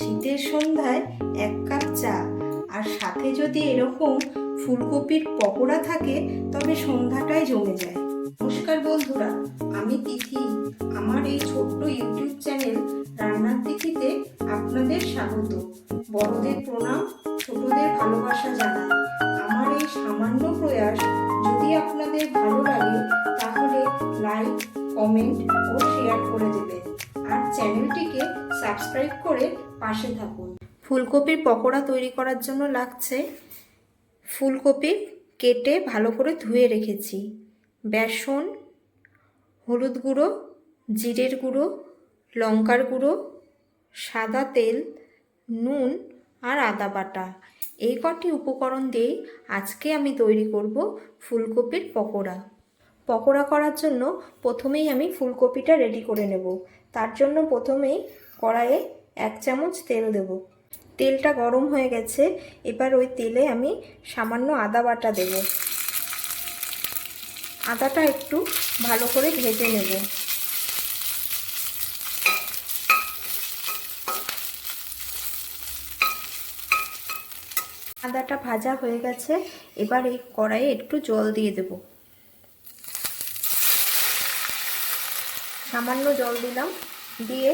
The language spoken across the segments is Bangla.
শীতের সন্ধ্যায় এক কাপ চা। আর সাথে যদি এরকম ফুলকপির পকোড়া থাকে, তবে সন্ধ্যাটাই জমে যায়। নমস্কার বন্ধুরা, আমি তিথি। আমার এই ছোট্ট ইউটিউব চ্যানেল রান্নার তিথিতে আপনাদের স্বাগত। বড়দের প্রণাম, ছোটদের ভালোবাসা জানাই। আমার এই সামান্য প্রয়াস যদি আপনাদের ভালো লাগে, তাহলে লাইক, কমেন্ট ও শেয়ার করে দেবেন। আর চ্যানেলটিকে সাবস্ক্রাইব করে পাশে থাকুন। ফুলকপির পকোড়া তৈরি করার জন্য লাগছে ফুলকপি কেটে ভালো করে ধুয়ে রেখেছি। বেসন, হলুদ গুঁড়ো, জিরের গুঁড়ো, লঙ্কার গুঁড়ো, সাদা তেল, নুন আর আদা বাটা। এই কটি উপকরণ দিয়েই আজকে আমি তৈরি করব ফুলকপির পকোড়া। পকোড়া করার জন্য প্রথমেই আমি ফুলকপিটা রেডি করে নেব। তার জন্য প্রথমেই কড়াইয়ে এক চামচ তেল দেব। তেলটা গরম হয়ে গেছে, এবার ওই তেলে আমি সামান্য আদা বাটা দেব। আদাটা একটু ভালো করে ভেজে নেব। আদাটা ভাজা হয়ে গেছে, এবার এই কড়াইয়ে একটু জল দিয়ে দেব। সামান্য জল দিলাম, দিয়ে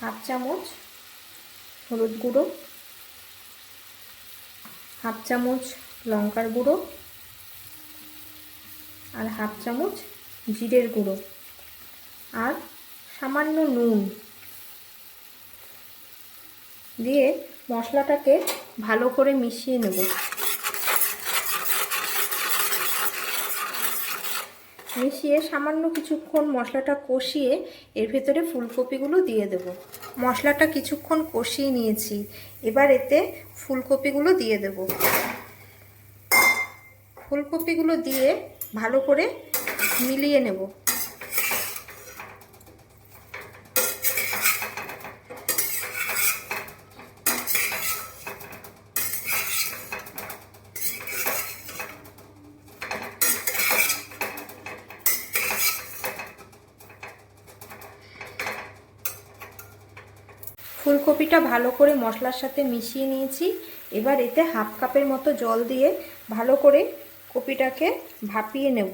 হাফ চামচ হলুদ গুঁড়ো, হাফ চামচ লঙ্কার গুঁড়ো আর হাফ চামচ জিরের গুঁড়ো আর সামান্য নুন দিয়ে মশলাটাকে ভালো করে মিশিয়ে নেব। মিশিয়ে সামান্য কিছুক্ষণ মশলাটা কষিয়ে এর ভেতরে ফুলকপিগুলো দিয়ে দেব। মশলাটা কিছুক্ষণ কষিয়ে নিয়েছি। এবার এতে ফুলকপিগুলো দিয়ে দেব। ফুলকপিগুলো দিয়ে ভালো করে মিলিয়ে নেব। ফুলকপিটা ভালো করে মশলার সাথে মিশিয়ে নিয়েছি। এবার এতে হাফ কাপের মতো জল দিয়ে ভালো করে কপিটাকে ভাপিয়ে নেব।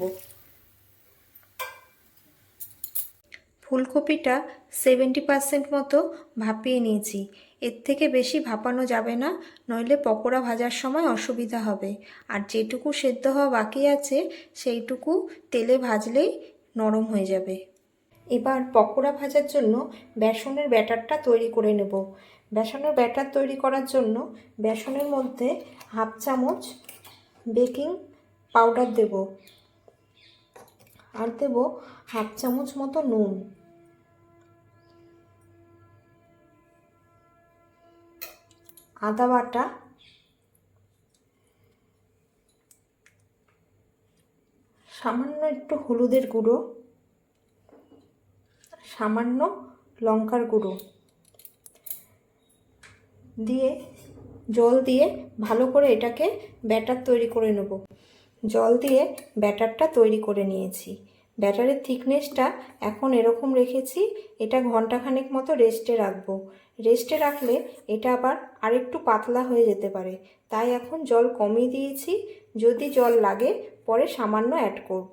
ফুলকপিটা সেভেন্টি পারসেন্ট মতো ভাপিয়ে নিয়েছি। এর থেকে বেশি ভাপানো যাবে না, নইলে পকোড়া ভাজার সময় অসুবিধা হবে। আর যেটুকু সেদ্ধ হওয়া বাকি আছে, সেইটুকু তেলে ভাজলেই নরম হয়ে যাবে। এবার পকোড়া ভাজার জন্য বেসনের ব্যাটারটা তৈরি করে নেব। বেসনের ব্যাটার তৈরি করার জন্য বেসনের মধ্যে হাফ চামচ বেকিং পাউডার দেব আর দেব হাফ চামচ মতো নুন। আদা বাটা। সামান্য একটু হলুদের গুঁড়ো। সামান্য লঙ্কার গুঁড়ো দিয়ে, জল দিয়ে ভালো করে এটাকে ব্যাটার তৈরি করে নেব। জল দিয়ে ব্যাটারটা তৈরি করে নিয়েছি। ব্যাটারের থিকনেসটা এখন এরকম রেখেছি, এটা ঘন্টাখানেক মতো রেস্টে রাখব। রেস্টে রাখলে এটা আবার আরেকটু পাতলা হয়ে যেতে পারে। তাই এখন জল কমিয়ে দিয়েছি। যদি জল লাগে, পরে সামান্য অ্যাড করব।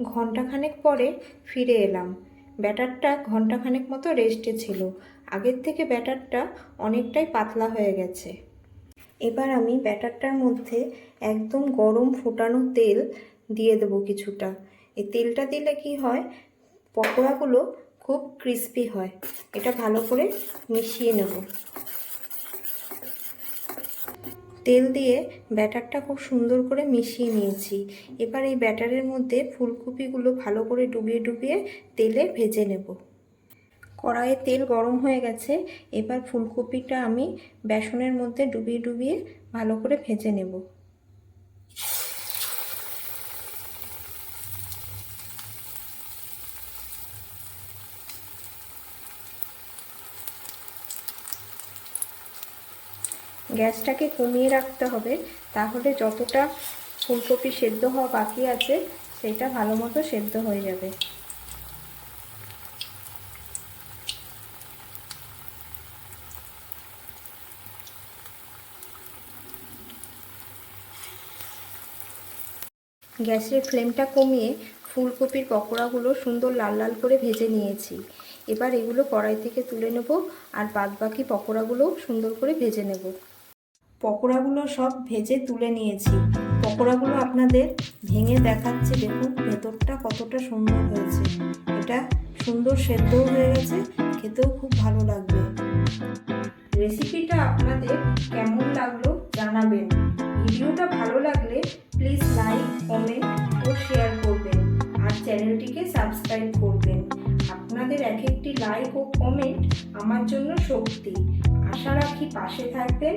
ঘন্টাখানেক পরে ফিরে এলাম। ব্যাটারটা ঘন্টাখানেক মতো রেস্টে ছিল। আগের থেকে ব্যাটারটা অনেকটাই পাতলা হয়ে গেছে। এবার আমি ব্যাটারটার মধ্যে একদম গরম ফোটানো তেল দিয়ে দেবো কিছুটা। এই তেলটা দিলে কি হয়? পকোড়াগুলো খুব ক্রিস্পি হয়। এটা ভালো করে মিশিয়ে নেব। তেল দিয়ে ব্যাটারটা খুব সুন্দর করে মিশিয়ে নিয়েছি। এবার এই ব্যাটারের মধ্যে ফুলকপিগুলো ভালো করে ডুবিয়ে ডুবিয়ে তেলে ভেজে নেব। কড়াইয়ে তেল গরম হয়ে গেছে, এবার ফুলকপিটা আমি বেসনের মধ্যে ডুবিয়ে ডুবিয়ে ভালো করে ভেজে নেব। গ্যাসটাকে কমিয়ে রাখতে হবে, তাহলে যতটা ফুলকপি সেদ্ধ হওয়া বাকি আছে, সেটা ভালো মতো সেদ্ধ হয়ে যাবে। গ্যাসের ফ্লেমটা কমিয়ে ফুলকপির পকোড়াগুলো সুন্দর লাল লাল করে ভেজে নিয়েছি। এবার এগুলো কড়াই থেকে তুলে নেব আর বাদবাকি পকোড়াগুলো সুন্দর করে ভেজে নেব। পকোড়াগুলো সব ভেজে তুলে নিয়েছি। পকোড়াগুলো আপনাদের ভেঙে দেখাচ্ছে, দেখুন ভেতরটা কতটা সুন্দর হয়েছে। এটা সুন্দর সেদ্ধও হয়ে গেছে, খেতেও খুব ভালো লাগবে। রেসিপিটা আপনাদের কেমন লাগল জানাবেন। ভিডিওটা ভালো লাগলে প্লিজ লাইক, কমেন্ট ও শেয়ার করবেন। আর চ্যানেলটিকে সাবস্ক্রাইব করবেন। আপনাদের এক একটি লাইক ও কমেন্ট আমার জন্য শক্তি। আশা রাখি পাশে থাকবেন।